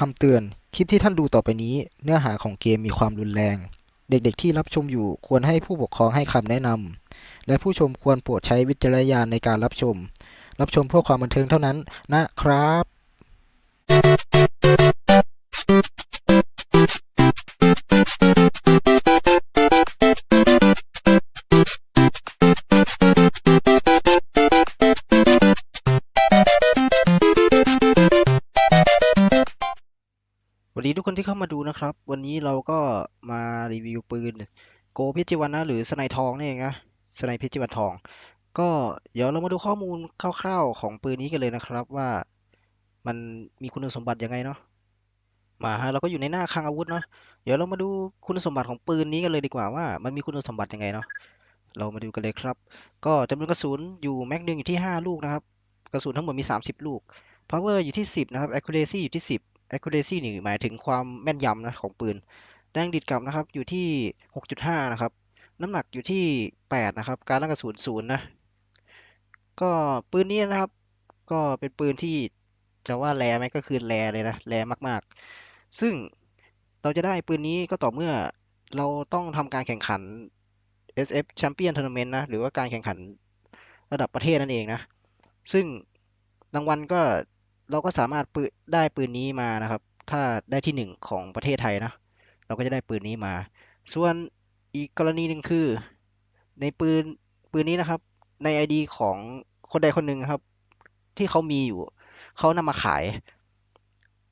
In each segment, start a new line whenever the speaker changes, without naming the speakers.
คำเตือน คลิปที่ท่านดูต่อไปนี้ เนื้อหาของเกมมีความรุนแรง เด็กๆที่รับชมอยู่ควรให้ผู้ปกครองให้คำแนะนำ และผู้ชมควรโปรดใช้วิจารณญาณในการรับชม รับชมเพื่อความบันเทิงเท่านั้นนะครับ วัสดีทุกคนที่เข้ามาดูนะครับ วันนี้เราก็มารีวิวปืนโกเพชรจิวันนะหรือสไนทองนี่เองนะสไนเพชรจิวันทอง ก็เดี๋ยวเรามาดูข้อมูลคร่าวๆของปืนนี้กันเลยนะครับว่ามันมีคุณสมบัติยังไงเนาะมาฮะเราก็อยู่ในหน้าคลังอาวุธเนาะเดี๋ยวเรามาดูคุณสมบัติของปืนนี้กันเลยดีกว่าว่า มันมีคุณสมบัติยังไงเนาะเรามาดูกันเลยครับ ก็จำนวนกระสุนอยู่แม็กหนึ่งอยู่ที่ 5 ลูกนะครับ กระสุนทั้งหมดมี 30 ลูก power อยู่ที่ 10 นะครับ accuracy อยู่ที่ 10 accuracy นี่หมายถึงความแม่นยำนะของปืนแรงดิดกลับนะครับอยู่ที่ 6.5 นะครับ น้ำหนักอยู่ที่ 8 นะครับ การลั่นกระสุนศูนย์นะ ก็ปืนนี้นะครับ ก็เป็นปืนที่จะว่าแรไหมก็คือแรเลยนะแรมากๆ ซึ่งเราจะได้ปืนนี้ก็ต่อเมื่อเราต้องทำการแข่งขัน SF Champion Tournament นะ หรือว่าการแข่งขันระดับประเทศนั่นเองนะ ซึ่งรางวัลก็ เราก็สามารถปืนได้ปืนนี้มานะครับ ถ้าได้ที่หนึ่งของประเทศไทยนะ เราก็จะได้ปืนนี้มา ส่วนอีกกรณีหนึ่งคือ ในปืนปืนนี้นะครับ ใน ID ของคนใดคนหนึ่งครับ ที่เขามีอยู่ เขานำมาขาย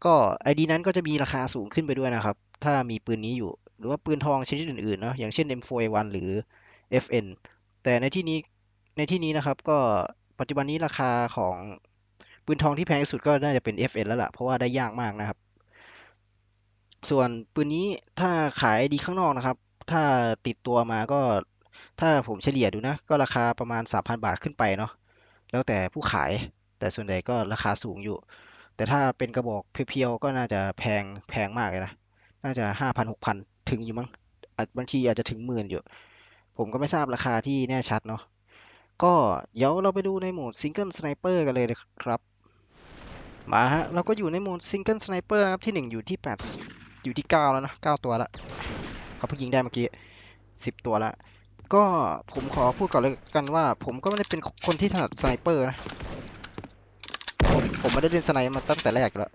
ก็ ID นั้นก็จะมีราคาสูงขึ้นไปด้วยนะครับ ถ้ามีปืนนี้อยู่ หรือว่าปืนทองชนิดอื่นๆเนาะอย่างเช่น M4A1 หรือ FN แต่ในที่นี้ในที่นี้นะครับก็ปัจจุบันนี้ราคาของ ปืนทองที่แพงที่สุดก็น่าจะเป็น FN แล้วล่ะ เพราะว่าได้ยากมากนะครับ ส่วนปืนนี้ถ้าขายดีข้างนอกนะครับ ถ้าติดตัวมาก็ถ้าผมเฉลี่ยดูนะ ก็ราคาประมาณ 3,000 บาทขึ้นไปเนาะแล้วแต่ผู้ขาย แต่ส่วนใหญ่ก็ราคาสูงอยู่ แต่ถ้าเป็นกระบอกเพียวๆก็น่าจะแพงแพงมากเลยนะ น่าจะ 5,000 6,000 ถึงอยู่มั้งอาจบางทีอาจจะถึงหมื่นอยู่ ผมก็ไม่ทราบราคาที่แน่ชัดเนาะก็เดี๋ยวเราไปดูในโหมดซิงเกิลสไนเปอร์กันเลยนะครับ มาฮะ เราก็อยู่ในโหมดซิงเกิลสไนเปอร์นะครับ ที่ 1 อยู่ที่ 8 อยู่ที่ 9 แล้วนะ 9 ตัวละเขาเพิ่งยิงได้เมื่อกี้ 10 ตัวละ ก็ผมขอพูดก่อนเลยกันว่า ผมก็ไม่ได้เป็นคนที่ถนัดสไนเปอร์นะ ผมผมไม่ได้เล่นสไนมาตั้งแต่แรกแล้ว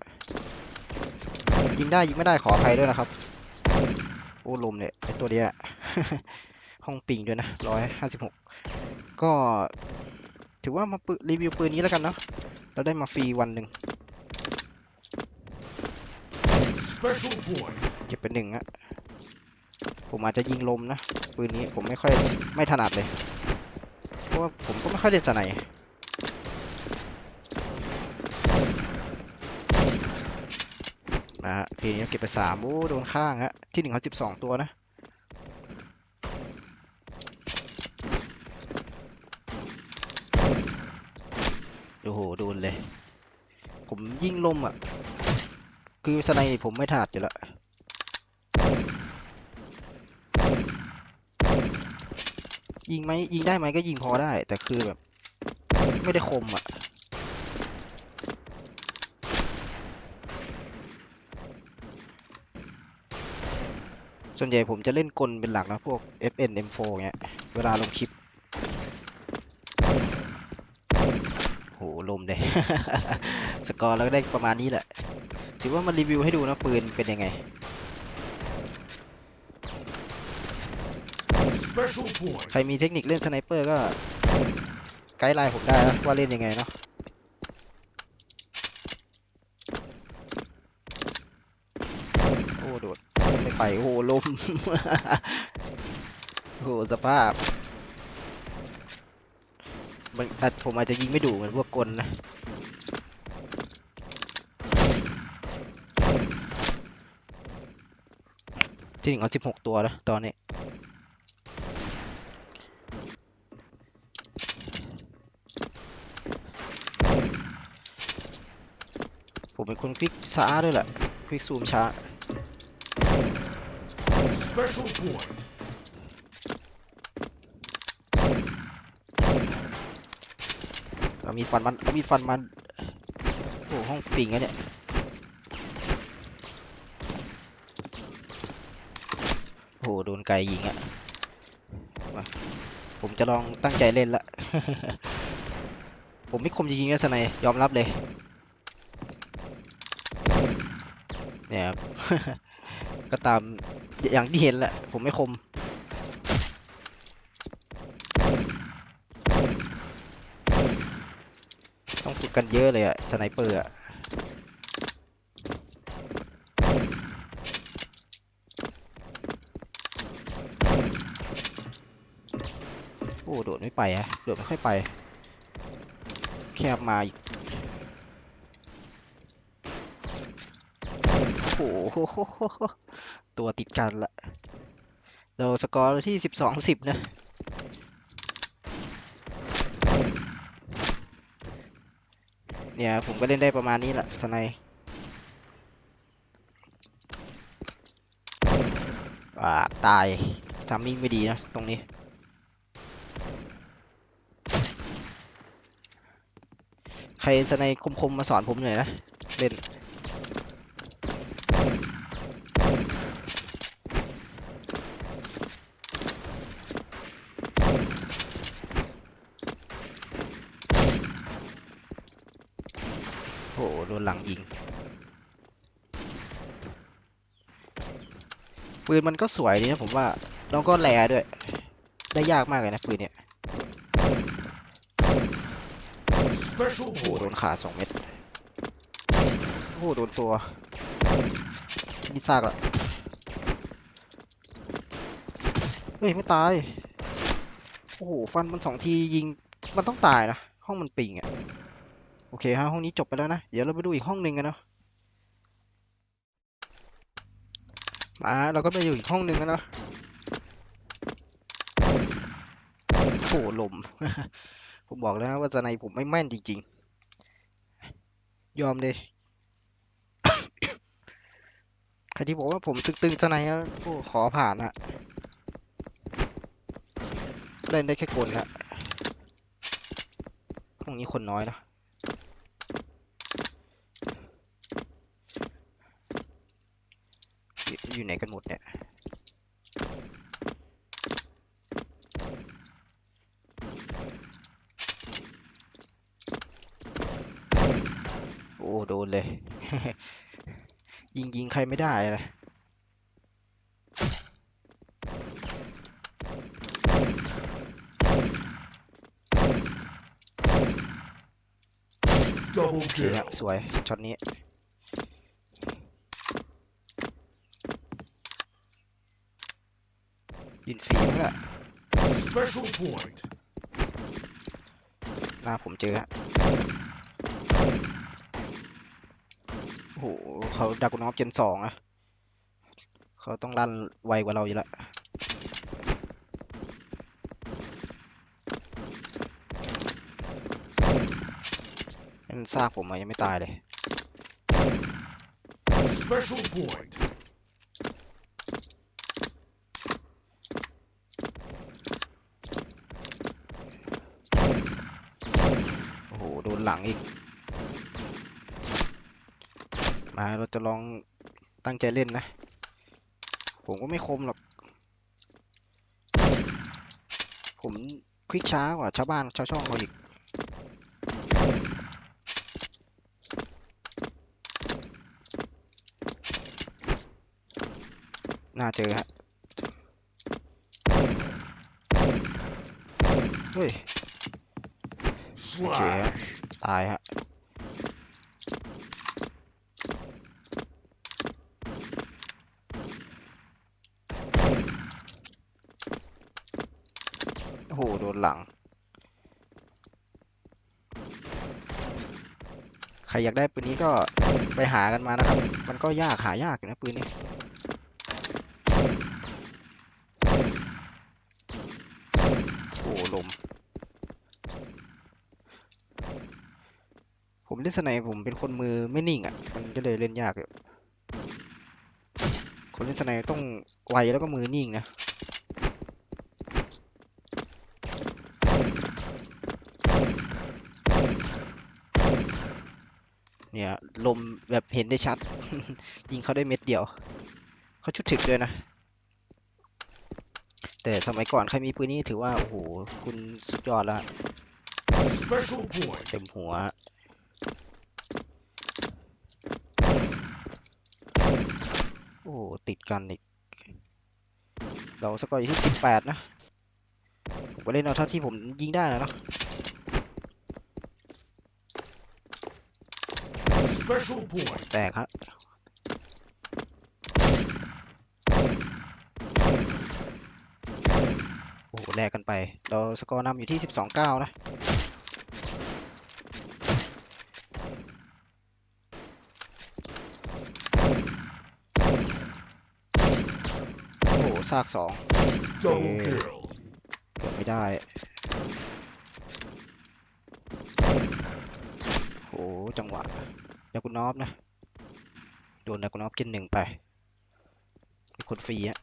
ยิงได้ยิงไม่ได้ขออภัยด้วยนะครับ โอ้ลมเนี่ยไอตัวเนี้ยห้องปิงด้วยนะร้อยห้าสิบหกก็ถือว่ามาปืรีวิวปืนนี้แล้วกันเนาะเราได้มาฟรีวันหนึ่ง
Special point.
เก็บเป็นหนึ่งอะผมอาจจะยิงลมนะปืนนี้ผมไม่ค่อยไม่ถนัดเลย เพราะว่าผมก็ไม่ค่อยเล่นสไนนะฮะเพลนี้เก็บไปสามโอ้โดนข้างฮะที่หนึ่งเขาสิบสองตัวนะโอ้โหโดนเลย ผมยิงลมอะ คือสไนผมไม่ถนัดอยู่แล้วยิงไหมยิงได้ไหมก็ยิงพอได้ แต่คือแบบ ไม่ได้คมอะส่วนใหญ่ผมจะเล่นกลเป็นหลักนะพวก FN M4 เงี้ย เวลาลงคลิป โห ลมเลย สกอร์เราก็ได้ประมาณนี้แหละ ถือว่ามันรีวิวให้ดูนะปืนเป็นยังไง
Special point.
ใครมีเทคนิคเล่นสไนเปอร์ก็ไกด์ไลน์ผมได้นะว่าเล่นยังไงเนาะโอ้โดดไม่ไปโอ้ลม โอ้สภาพ มันอาจผมอาจจะยิงไม่ดูเหมือนพวกกลนะที่หนึ่งเอาสิบหกตัวแล้วตอนนี้ผมเป็นคนคลิกช้าด้วยแหละคลิกซูมช้า
Special point.
มีฟันมันมีฟันมันโอ้โหห้องปิงอะเนี่ยโอ้โหโดนไกลยิงอะผมจะลองตั้งใจเล่นละ ผมไม่คมจริงๆนะสไนยอมรับเลย เนี่ยครับ ก็ตามอย่างที่เห็นแหละ ผมไม่คม กันเยอะเลยอะสไนเปอร์อะโอ้โดดไม่ไปฮะโดดไม่ค่อยไป แคบมาอีกโอ้โหตัวติดกันละเราสกอร์ที่สิบสองสิบนะ เนี่ยผมก็เล่นได้ประมาณนี้แหละสไนยอ่าตายทำมิ่งไม่ดีนะตรงนี้ ใครสไนยคมๆมาสอนผมหน่อยนะ เล่น โหโดนหลังยิง ปืนมันก็สวยดีนะผมว่า แล้วก็แลด้วย ได้ยากมากเลยนะปืนเนี่ย โอ้โหโดนขาสองเม็ด โอ้โหโดนตัวนี่ซากละเฮ้ย ไม่ตาย โอ้โห ฟันมันสองทียิง มันต้องตายนะ ห้องมันปิงอะโอเคฮะห้องนี้จบไปแล้วนะ เดี๋ยวเราไปดูอีกห้องหนึ่งกันเนาะมาเราก็ไปอยู่อีกห้องหนึ่งกันเนาะโอ้โหลม ผมบอกแล้วว่าจะในผมไม่แม่นจริง ๆ ยอมเลยใครที่บอกว่าผมตึงๆสไนอะโอ้ขอผ่านอะเล่นได้แค่กลละห้องนี้คนน้อยนะ อยู่อยู่ไหนกันหมดเนี่ยโอ้โดนเลย ยิงยิงใครไม่ได้เลย
Double
โอเค
kill.
ฮะสวยช็อตนี้ยินฟรีมั้งล่ะ
Special point.
หน้าผมเจอฮะโอ้โหเขาดักกุนอฟเจนสองอะเขาต้องลั่นไวกว่าเราอยู่ละเป็นซากผมอะยังไม่ตายเลย
Special point.
โดนหลังอีก มาเราจะลองตั้งใจเล่นนะ ผมก็ไม่คมหรอก ผมคลิกช้ากว่าชาวบ้านชาวช่องเขาอีกน่าเจอฮะ เฮ้ย
Slash.
ตายฮะโอ้โหโดนหลัง ใครอยากได้ปืนนี้ก็ไปหากันมานะครับ มันก็ยากหายากอยู่นะปืนนี้ โอ้โหลม ผม เล่นสไนผมเป็นคนมือไม่นิ่งอะ มันก็เลยเล่นยากอยู่คนเล่นสไนต้องไวแล้วก็มือนิ่งนะเนี่ยลมแบบเห็นได้ชัด ยิงเขาได้เม็ดเดียว เขาชุดถึกด้วยนะ แต่สมัยก่อนใครมีปืนนี้ถือว่า โอ้โห คุณสุดยอดละ
Special point.
เต็มหัว โอ้โห ติดกันอีก เราสกอร์อยู่ที่สิบแปดนะผมก็เล่นเอาเท่าที่ผมยิงได้นะเนาะ
Special point.
แตกฮะโอ้โหแลกกันไป เราสกอร์นำอยู่ที่สิบสองเก้านะ โอ้โหซากสอง
Double
Yeah.
kill.
เกือบไม่ได้ โห จังหวะดากุนอฟนะ โดนดากุนอฟกินหนึ่งไปมีคนฟรีอะ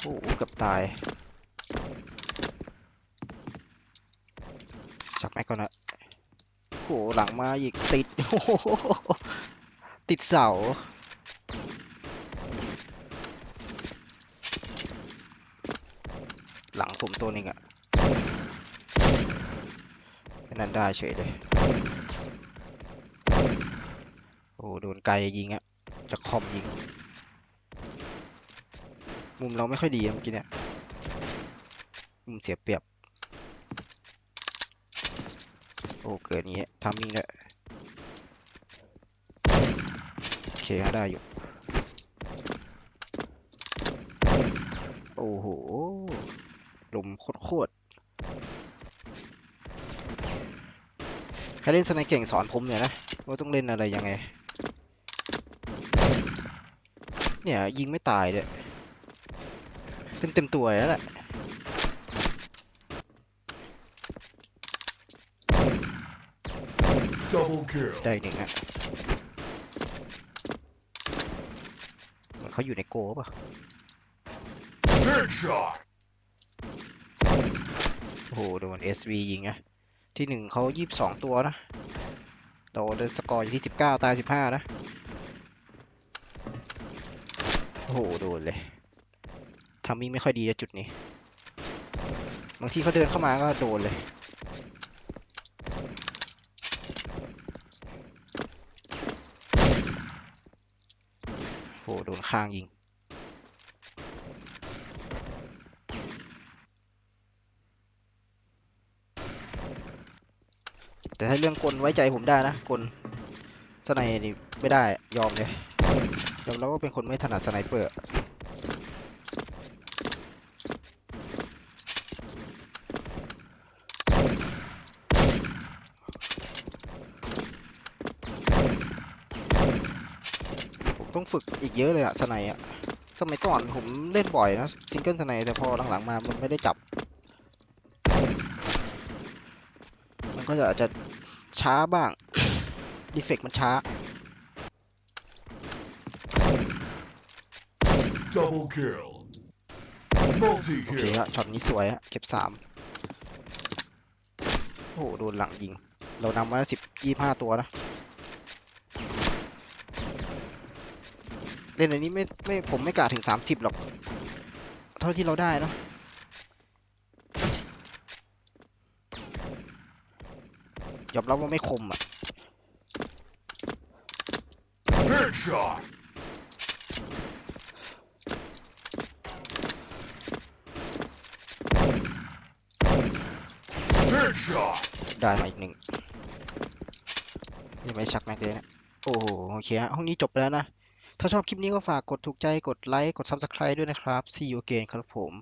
โอ้โหเกือบตายจักแม็กก่อนนะโอ้หหลังมาอีกติดโอ้โห ติดเสา หลังผมตัวนึงอะนั้นได้เฉยเลย โอ้โดนไกลยิงอะจากคอมยิง มุมเราไม่ค่อยดีเมื่อกี้เนี่ย มุมเสียเปรียบ โอ้ เกิดอย่างงี้ทามมิ่งเลยโอเคฮะ ได้อยู่ โอ้โห ลมโคตรๆใครเล่นสไนเก่งสอนผมหน่อยนะ ว่าต้องเล่นอะไรยังไง เนี่ย ยิงไม่ตายเลยเต็มเต็มๆตัวแล้วแหละ
Double kill.
ได้หนึ่งอะ เหมือนเขาอยู่ในโกป่ะ
Headshot.
โอ้โหโดน SV ยิงอะที่หนึ่งเขายี่สิบสองตัวนะเราได้สกอร์อยู่ที่สิบเก้าตายสิบห้านะ โอ้โห โดนเลยทำมิ่งไม่ค่อยดีอะจุดนี้ บางทีเขาเดินเข้ามาก็โดนเลย โหโดนข้างยิง แต่ถ้าเรื่องกลไว้ใจผมได้นะกลสไนนี่ไม่ได้ยอมเลยยอมแล้วว่าเป็นคนไม่ถนัดสไนเปอร์ ต้องฝึกอีกเยอะเลยอะสไนอะสมัยก่อนผมเล่นบ่อยนะซิงเกิลสไนแต่พอหลังๆมามันไม่ได้จับ มันก็จะอาจจะช้าบ้างดีเฟกมันช้า
Double kill. Multi
โอเค
kill.
ฮะช็อตนี้สวยฮะเก็บสามโอ้โหโดนหลังยิง เรานำมาสิบยี่ห้าตัวนะ ล่นอันนี้ไม่ไม่ผมไม่กล้าถึงสามสิบหรอก เท่าที่เราได้เนอะยอมรับว่าไม่คมอะ
Headshot. Headshot.
ได้มาอีกหนึ่งยังไม่ชักแม็กเลยนะ โอ้โหโอเคฮะห้องนี้จบไปแล้วนะ ถ้าชอบคลิปนี้ก็ฝากกดถูกใจ กดไลค์ กด Subscribe ด้วยนะครับ See you again ครับผม